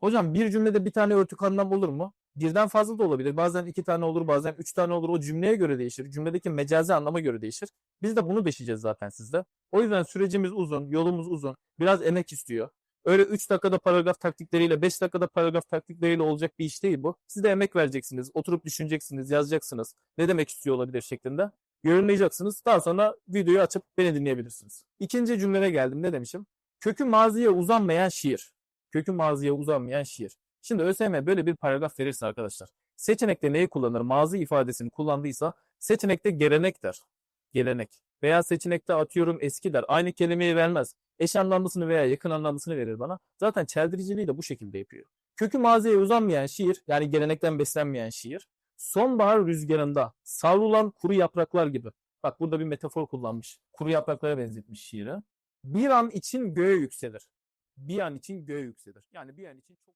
Hocam bir cümlede bir tane örtük anlam olur mu? Birden fazla da olabilir. Bazen iki tane olur, bazen üç tane olur. O cümleye göre değişir. Cümledeki mecazi anlama göre değişir. Biz de bunu deşeceğiz zaten sizde. O yüzden sürecimiz uzun, yolumuz uzun. Biraz emek istiyor. Öyle 3 dakikada paragraf taktikleriyle, 5 dakikada paragraf taktikleriyle olacak bir iş değil bu. Siz de emek vereceksiniz, oturup düşüneceksiniz, yazacaksınız. Ne demek istiyor olabilir şeklinde. Yorumlayacaksınız. Daha sonra videoyu açıp beni dinleyebilirsiniz. İkinci cümleme geldim. Ne demişim? Kökü maziye uzanmayan şiir. Kökü maziye uzanmayan şiir. Şimdi ÖSYM böyle bir paragraf verirse arkadaşlar. Seçenekte neyi kullanır? Mazi ifadesini kullandıysa seçenekte gelenek der. Gelenek. Veya seçenekte atıyorum eski der. Aynı kelimeyi vermez. Eş anlamlısını veya yakın anlamlısını verir bana. Zaten çeldiriciliği de bu şekilde yapıyor. Kökü maziye uzanmayan şiir yani gelenekten beslenmeyen şiir. Sonbahar rüzgarında savrulan kuru yapraklar gibi. Bak burada bir metafor kullanmış. Kuru yapraklara benzetmiş şiiri. Bir an için göğe yükselir. Bir an için göğe yükselir. Yani bir an için çok